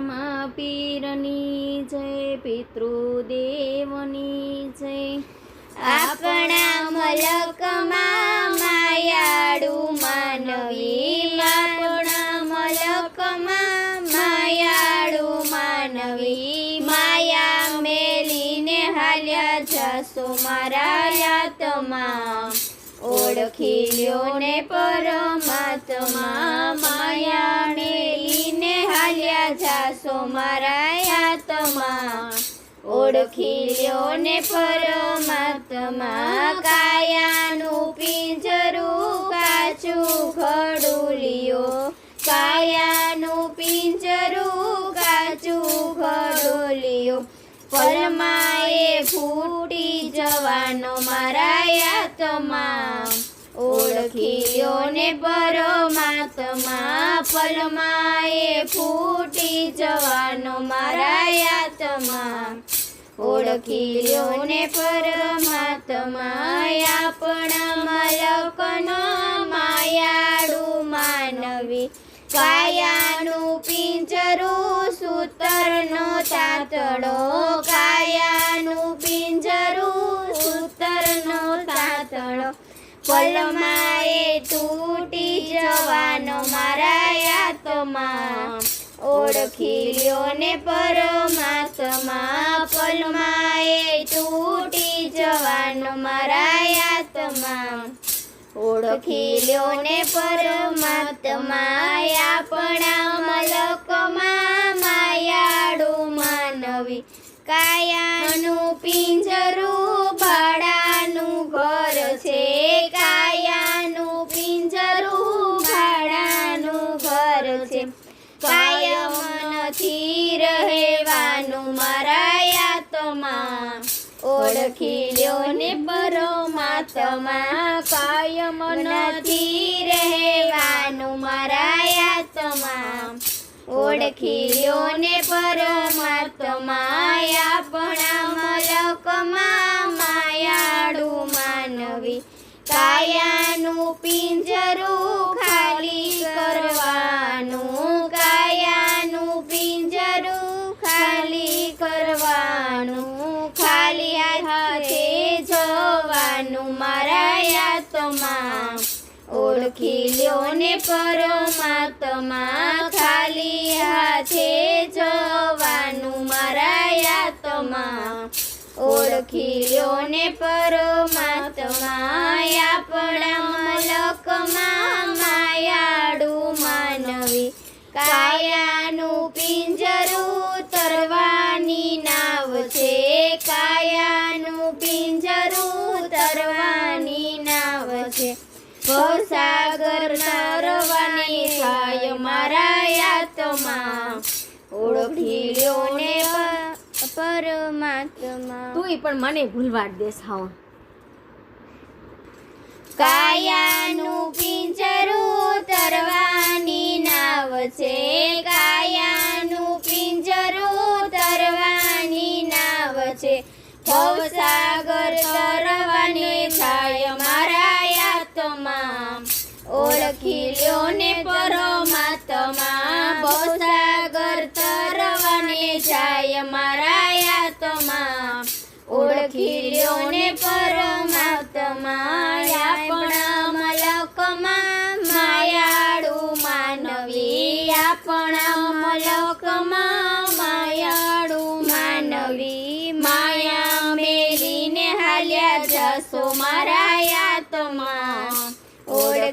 રામા પીરની જય, પિતૃદેવની જય. આપણા મલકમાં માયાડુ માનવી આપણા મલકમાં માયાડુ માનવી માયા મેલીને હાલ્યા જશો મારા યાતમાં. ઓળખી લ્યો ને પરમાત્મા માયા હાલ્યા જાશો મારા આત્મા ઓળખી લ્યો ને પરમાત્મા કાયાનું પિંજરું કાચું ઘડું લ્યો. કાયાનું પિંજરું કાચું ઘડું લ્યો. પરમાએ ફૂટી જવાનો મારા યાતમાં ઓળખી લ્યો ને પરમાત્મા પલમાં એ ફૂટી જવાનો મારા યાતમાં. ઓળખીઓને પરમાત્મા આપણા મલકનો માયાળુ માનવી. કાયાનું પિંજરું સૂતરનો તાતડો કાયાનું પલમાં તૂટી જવાનો મારા યાતમાં. ઓળખી લ્યો ને પરમાત્મા પલમાં એ તૂટી જવાનો મારા યાતમાં. ઓળખી લ્યો ને પરમાત્મા આપણા કાયમ નથી રહેવાનું મારા યાતમાં. ઓળખી લ્યો ને માતમાં કાયમ નથી રહેવાનું મારા યાતમાં. ઓળખી લ્યો ને પરમાત્મા, આપણા મલકમાં માયાડુ માનવી. કાયાનું પિંજરું ખાલી કરવાનું. ઓળખી ને પરમાત્મા ખાલી હાથે જવાનું મારા આત્મા ઓળખી ને પરમાત્મા આપણા ભવસાગર નરવાની થાય મારા યાતમાં. ઓળખી લ્યો ને પરમાત્મા. તુંય પણ મને ભૂલવા દેસ હાવ કાયાનું પિંજરું તરવાની નાવ છે. કાયાનું પિંજરું તરવાની નાવ છે. ભવસાગર પરમાત્મા ભવસાગર તરવાની આપણા મલકમાં માયાડુ માનવી માનવી. માયા મેલીને હાલ્યા જશો મારા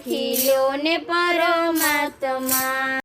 યાતમાં લો ને પરમાત્મા.